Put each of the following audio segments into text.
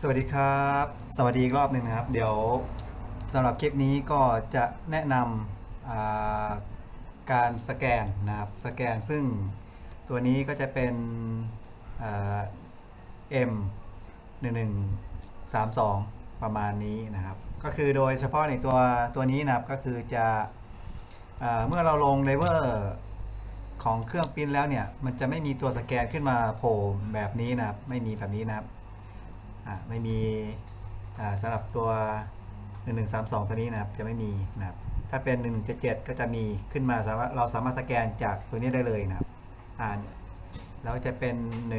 สวัสดีครับ สวัสดีอีกรอบหนึ่งนะครับ เดี๋ยวสำหรับคลิปนี้ก็จะแนะนำาการสแกนนะครับสแกนซึ่งตัวนี้ก็จะเป็นอ่า M 1 1 3 2 ประมาณนี้นะครับ ก็คือโดยเฉพาะในตัวตัวนี้นะครับก็คือจะอ่าเมื่อเราลงเลเวอร์ของเครื่องปิ้นแล้วเนี่ย มันจะไม่มีตัวสแกนขึ้นมาโผล่แบบนี้นะครับ ไม่มีแบบนี้นะครับ อ่าไม่มีอ่าสำหรับตัว 1132 ตัวนี้นะครับจะไม่มีนะครับถ้าเป็น 1177 ก็จะมีขึ้นมาสามารถเราสามารถสแกนจากตัวนี้ได้เลยนะครับอ่าแล้วจะเป็น 1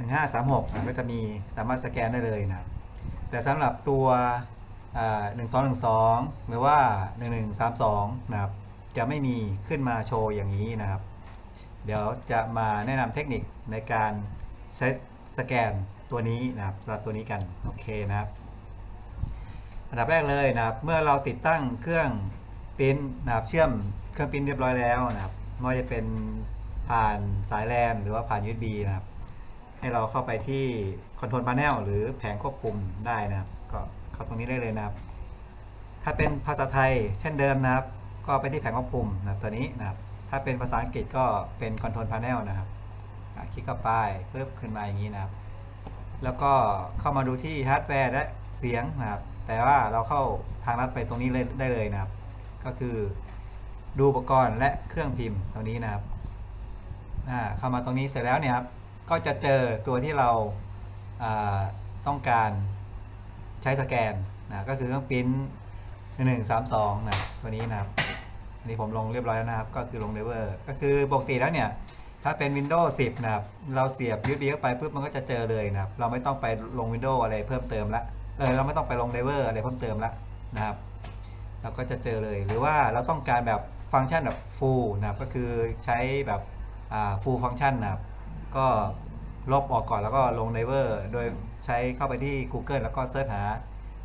1536อะก็จะมีสามารถสแกนได้เลยนะครับแต่สำหรับตัวอ่า1212 หรือว่า 1132 นะครับ จะไม่มีขึ้นมาโชว์อย่างนี้นะครับ เดี๋ยวจะมาแนะนำเทคนิคในการใช้สแกน ตัวนี้นะครับสำหรับตัวนี้กันโอเคนะครับ อันดับแรกเลยนะครับ เมื่อเราติดตั้งเครื่องปริ้นนะครับเชื่อมเครื่องปริ้นเรียบร้อยแล้วนะครับไม่ว่าจะเป็นผ่านสายแลนหรือว่าผ่าน USB นะครับ ให้เราเข้าไปที่ Control Panel หรือแผงควบคุมได้นะครับ ก็เข้าตรงนี้ได้เลยนะครับ ถ้าเป็นภาษาไทยเช่นเดิมนะครับ ก็ไปที่แผงควบคุมนะครับตัวนี้นะครับ ถ้าเป็นภาษาอังกฤษก็เป็น Control Panel นะครับคลิกเข้าไปเพิ่มขึ้นมาอย่างนี้นะครับ แล้วก็เข้ามาดูที่ฮาร์ดแวร์และเสียงนะครับแต่ว่าเราเข้าทางลัดไปตรงนี้เลยได้เลยนะครับ ก็คือดูอุปกรณ์และเครื่องพิมพ์ตรงนี้นะครับอ่าเข้ามาตรงนี้เสร็จแล้วเนี่ยครับก็จะเจอตัวที่เราาต้องการใช้สแกนนะก็คือเครื่องปริ้นหนึ่งสามสองนะตัวนี้นะครับอันนี้ผมลงเรียบร้อยแล้วนะครับ ก็คือลงเลเวอร์ก็คือปกติแล้วเนี่ย ถ้าเป็น Windows 10 นะครับ เราเสียบ USB เข้าไปปุ๊บมันก็จะเจอเลยนะครับ เราไม่ต้องไปลง Windows อะไรเพิ่มเติมละเออเราไม่ต้องไปลง driver อะไรเพิ่มเติมละนะครับ เราก็จะเจอเลย หรือว่าเราต้องการแบบฟังก์ชันแบบ full นะครับ ก็คือใช้แบบ full function นะครับ ก็ลบออกก่อนแล้วก็ลง driver โดยใช้เข้าไปที่ Google แล้วก็เสิร์ชหา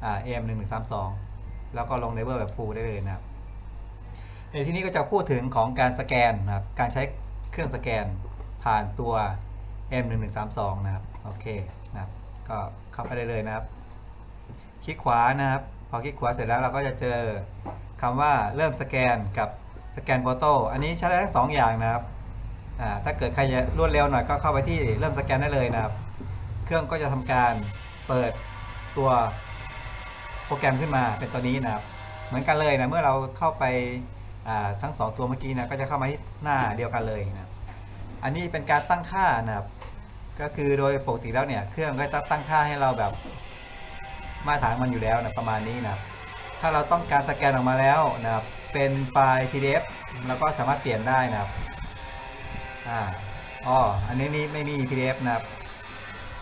อ่า AM 1 1 3 2แล้วก็ลง driver แบบ full ได้เลยนะครับในที่นี้ก็จะพูดถึงของการสแกนนะครับ การใช้ เครื่องสแกนผ่านตัว M1132 นะครับ โอเคนะครับ ก็เข้าไปได้เลยนะครับ คลิกขวานะครับ พอคลิกขวาเสร็จแล้วเราก็จะเจอคำว่าเริ่มสแกนกับสแกนโฟโต้ อันนี้ใช้ได้ทั้งสองอย่างนะครับอ่าถ้าเกิดใครจะรวดเร็วหน่อยก็เข้าไปที่เริ่มสแกนได้เลยนะครับ เครื่องก็จะทำการเปิดตัวโปรแกรมขึ้นมาเป็นตัวนี้นะครับ เหมือนกันเลยนะ เมื่อเราเข้าไป ทั้ง 2 ตัวเมื่อกี้นะก็จะเข้ามาที่หน้าเดียวกันเลยนะอันนี้เป็นการตั้งค่านะครับก็คือโดยปกติแล้วเนี่ยเครื่องก็จะตั้งค่าให้เราแบบมาตรฐานมันอยู่แล้วนะประมาณนี้นะถ้าเราต้องการสแกนออกมาแล้วนะเป็นไฟล์ PDF แล้วก็สามารถเปลี่ยนได้นะครับอ่าอ๋ออันนี้นี่ไม่มี PDF นะครับ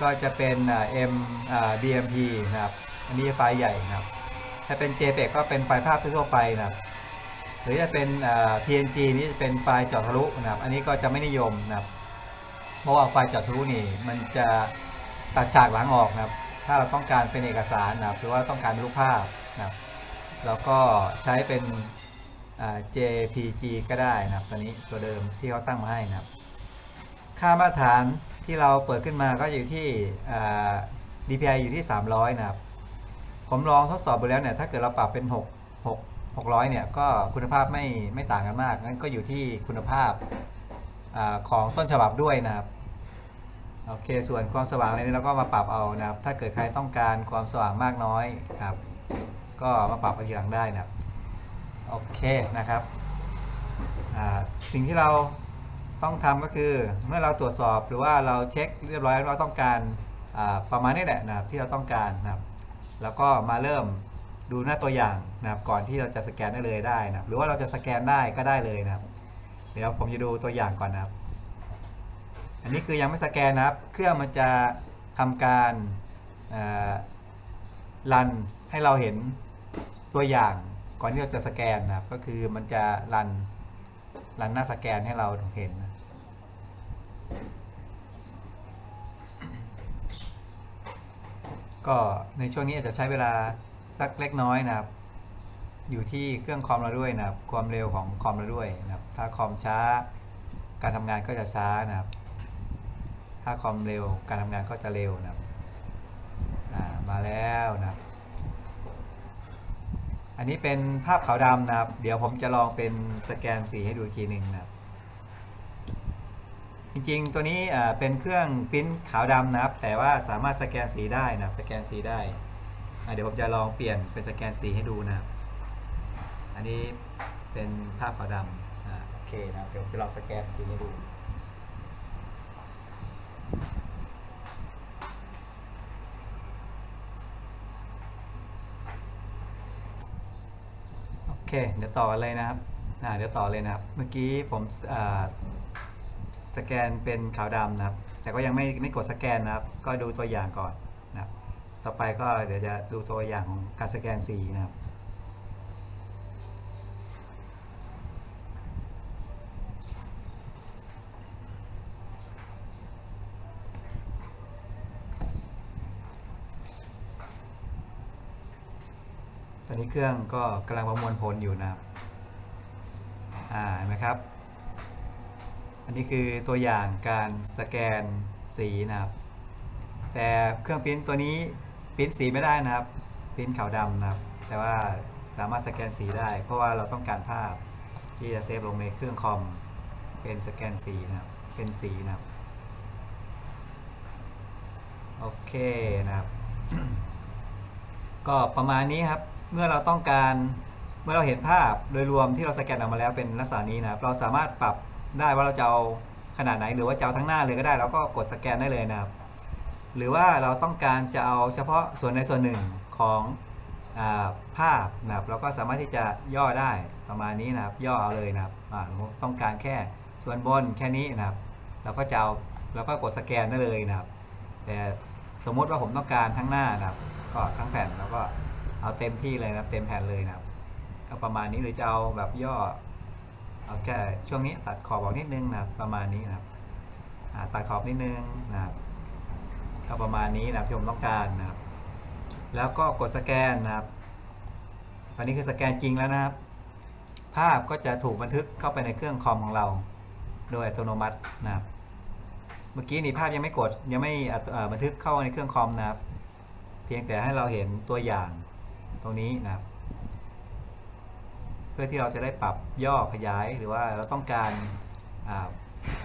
ก็จะเป็นอ่า M อ่า BMP นะครับอันนี้ไฟล์ใหญ่นะครับถ้าเป็น JPEG ก็เป็นไฟล์ภาพทั่วไปนะครับ หรือจะเป็นอ่า PNG นี่จะเป็นไฟล์เจาะทะลุนะครับ อันนี้ก็จะไม่นิยมนะครับ เพราะว่าไฟล์เจาะทะลุนี่มันจะตัดฉากหลังออกนะครับ ถ้าเราต้องการเป็นเอกสารนะครับ หรือว่าต้องการเป็นรูปภาพนะครับแล้วก็ใช้เป็นอ่า JPG ก็ได้นะครับ ตัวนี้ตัวเดิมที่เขาตั้งมาให้นะครับ ค่ามาตรฐานที่เราเปิดขึ้นมาก็อยู่ที่อ่า DPI อยู่ที่ 300 นะครับ ผมลองทดสอบไปแล้วเนี่ย ถ้าเกิดเราปรับเป็น 6 600 เนี่ยก็คุณภาพไม่ไม่ต่างกันมากงั้นก็อยู่ที่คุณภาพอของต้นฉบับด้วยนะครับโอเคส่วนความสว่างอะไรนี้เราก็มาปรับเอานะครับ ถ้าเกิดใครต้องการความสว่างมากน้อยครับ ก็มาปรับเอาทีหลังได้นะครับโอเคนะครับสิ่งที่เราต้องทำก็คือเมื่อเราตรวจสอบหรือว่าเราเช็คเรียบร้อยแล้วเราต้องการประมาณนี้แหละนะครับที่เราต้องการนะครับ แล้วก็มาเริ่ม ดูหน้าตัวอย่างนะครับก่อนที่เราจะสแกนได้เลยได้นะครับหรือว่าเราจะสแกนได้ก็ได้เลยนะครับ เดี๋ยวผมจะดูตัวอย่างก่อนนะครับ อันนี้คือยังไม่สแกนนะครับ เครื่องมันจะทำการรันให้เราเห็นตัวอย่างก่อนที่เราจะสแกนนะครับ ก็คือมันจะรันรันหน้าสแกนให้เราเห็นนะก็ในช่วงนี้อาจจะใช้เวลา สักเล็กน้อยนะครับ อยู่ที่เครื่องคอมเราด้วยนะครับ ความเร็วของคอมเราด้วยนะครับ ถ้าคอมช้า การทำงานก็จะช้านะครับ ถ้าคอมเร็วการทำงานก็จะเร็วนะครับมาแล้วนะครับ อันนี้เป็นภาพขาวดำนะครับ เดี๋ยวผมจะลองเป็นสแกนสีให้ดูอีกทีหนึ่งนะครับ จริงๆ ตัวนี้เป็นเครื่องปริ้นขาวดำนะครับ แต่ว่าสามารถสแกนสีได้นะครับ สแกนสีได้ เดี๋ยวผมจะลองเปลี่ยนเป็นสแกนสีให้ดูนะครับ อันนี้เป็นภาพขาวดำโอเคนะเดี๋ยวผมจะลองสแกนสีให้ดูโอเคเดี๋ยวต่อเลยนะครับเดี๋ยวต่อเลยนะครับ เมื่อกี้ผมสแกนเป็นขาวดำนะครับ แต่ก็ยังไม่ไม่กดสแกนนะครับ ก็ดูตัวอย่างก่อน ต่อไปก็เดี๋ยวจะดูตัวอย่างของการสแกนสีนะครับตอนนี้เครื่องก็กำลังประมวลผลอยู่นะครับ อ่าเห็นไหมครับ อันนี้คือตัวอย่างการสแกนสีนะครับ แต่เครื่องปริ้นตัวนี้ ปริ้นสีไม่ได้นะครับปริ้นขาวดำนะครับ แต่ว่าสามารถสแกนสีได้ เพราะว่าเราต้องการภาพที่จะเซฟลงในเครื่องคอม เป็นสแกนสีนะครับ เป็นสีนะครับ โอเคนะครับ ก็ประมาณนี้ครับ เมื่อเราต้องการเมื่อเราเห็นภาพโดยรวมที่เราสแกนออกมาแล้วเป็นลักษณะนี้นะครับ เราสามารถปรับได้ว่าเราจะเอาขนาดไหนหรือว่าจะเอาทั้งหน้าเลยก็ได้เราก็กดสแกนได้เลยนะครับ หรือว่าเราต้องการจะเอาเฉพาะส่วนในส่วนหนึ่งของอภาพนะครับเราก็สามารถที่จะย่อได้ประมาณนี้นะครับ ย่อเอาเลยนะครับต้องการแค่ส่วนบนแค่นี้นะครับ เราก็จะเอาเราก็กดสแกนได้เลยนะครับ แต่สมมุติว่าผมต้องการทั้งหน้านะครับ ก็ทั้งแผ่นแล้วก็เอาเต็มที่เลยนะครับ เต็มแผ่นเลยนะครับ ก็ประมาณนี้หรือจะเอาแบบย่อเอาแค่ช่วงนี้ตัดขอบออกนิดนึงนะครับประมาณนี้นะครับตัดขอบนิดนึงนะครับ ก็ประมาณนี้นะครับที่ผมต้องการนะครับ แล้วก็กดสแกนนะครับ ตอนนี้คือสแกนจริงแล้วนะครับ ภาพก็จะถูกบันทึกเข้าไปในเครื่องคอมของเรา โดยอัตโนมัตินะครับ เมื่อกี้นี่ภาพยังไม่กดยังไม่อัตบันทึกเข้าในเครื่องคอมนะครับ เพียงแต่ให้เราเห็นตัวอย่างตรงนี้นะครับ เพื่อที่เราจะได้ปรับย่อขยายหรือว่าเราต้องการ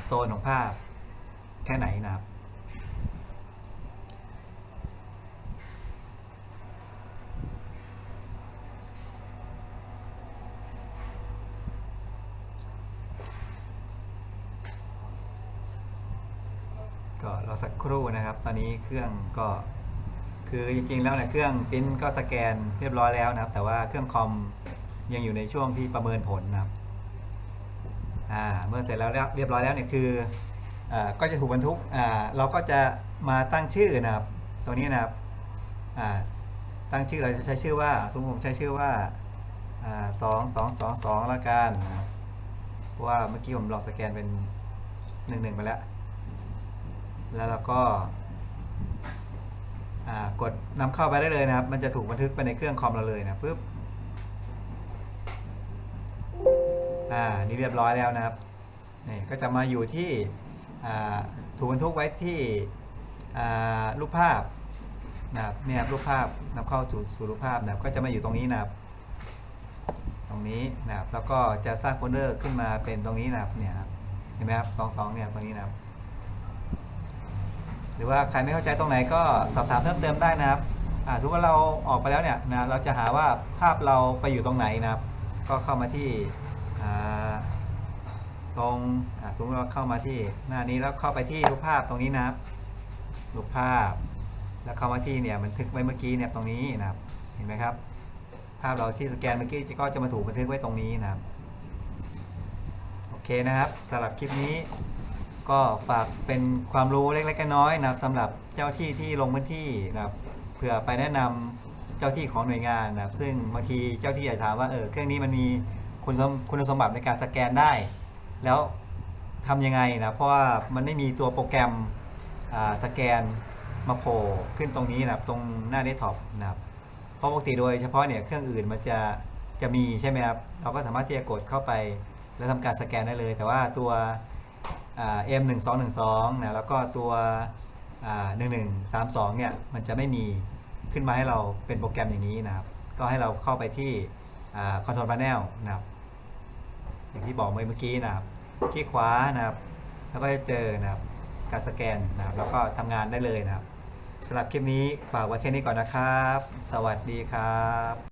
โซนของภาพแค่ไหนนะครับ รอสักครู่นะครับ ตอนนี้เครื่องก็ คือจริงๆแล้วเนี่ยเครื่องปิ้นก็สแกนเรียบร้อยแล้วนะครับ แต่ว่าเครื่องคอมยังอยู่ในช่วงที่ประเมินผลนะครับอ่าเมื่อเสร็จแล้วเรียบร้อยแล้วเนี่ยคืออ่าก็จะถูกบรรทุกอ่าเราก็จะมาตั้งชื่อนะครับตัวนี้นะครับอ่าตั้งชื่อเราจะใช้ชื่อว่าสมมติผมใช้ชื่อว่าอ่าสองสองสองสองละกันนะครับเพราะว่าเมื่อกี้ผมลองสแกนเป็นหนึ่งหนึ่งไปแล้ว แล้วเราก็ากดนำเข้าไปได้เลยนะครับ มันจะถูกบันทึกไปในเครื่องคอมเราเลยนะปึ๊บอ่านี่เรียบร้อยแล้วนะครับนี่ก็จะมาอยู่ที่ถูกบันทึกไว้ที่รูปภาพนะครับเนี่ยครับรูปภาพนำเข้าสู่สู่รูปภาพนะครับก็จะมาอยู่ตรงนี้นะครับ ตรงนี้นะครับแล้วก็จะสร้างโฟลเดอร์ขึ้นมาเป็นตรงนี้นะครับเนี่ยครับเห็นไหมครับสองสองเนี่ยตรงนี้นะครับ หรือว่าใครไม่เข้าใจตรงไหนก็สอบถามเพิ่มเติมได้นะครับอ่าสมมติว่าเราออกไปแล้วเนี่ยนะเราจะหาว่าภาพเราไปอยู่ตรงไหนนะครับ ก็เข้ามาที่ตรงสมมติว่าเข้ามาที่หน้านี้แล้วเข้าไปที่รูปภาพตรงนี้นะครับ รูปภาพ แล้วเข้ามาที่เนี่ยบันทึกไว้เมื่อกี้เนี่ยตรงนี้นะครับ เห็นไหมครับ ภาพเราที่สแกนเมื่อกี้ก็จะมาถูกบันทึกไว้ตรงนี้นะครับ โอเคนะครับสำหรับคลิปนี้ ก็ฝากเป็นความรู้เล็กๆน้อยๆนะครับสำหรับเจ้าที่ที่ลงพื้นที่นะครับเผื่อไปแนะนำเจ้าที่ของหน่วยงานนะครับ ซึ่งบางทีเจ้าที่อยากถามว่าเออเครื่องนี้มันมีคุณสมคุณสมบัติในการสแกนได้ แล้วทำยังไงนะเพราะว่ามันไม่มีตัวโปรแกรมสแกนมาโผล่ขึ้นตรงนี้นะครับตรงหน้าเดสก์ท็อปนะครับเพราะปกติโดยเฉพาะเนี่ยเครื่องอื่นมันจะจะมีใช่ไหมครับเราก็สามารถที่จะกดเข้าไป แล้วทำการสแกนได้เลย แต่ว่าตัว เอ็มหนึ่งสองหนึ่งสองนะแล้วก็ตัวหนึ่งหนึ่งสามสองเนี่ยมันจะไม่มีขึ้นมาให้เราเป็นโปรแกรมอย่างนี้นะครับ ก็ให้เราเข้าไปที่คอนโทรลพา n นลนะครับ อย่างที่บอกเมื่อกี้นะครับคลิกขวานะครับ แล้วก็จะเจอนะครับการสแกนนะครับ แล้วก็ทำงานได้เลยนะครับสำหรับคลิปนี้ฝากไว้แค่นี้ก่อนนะครับ สวัสดีครับ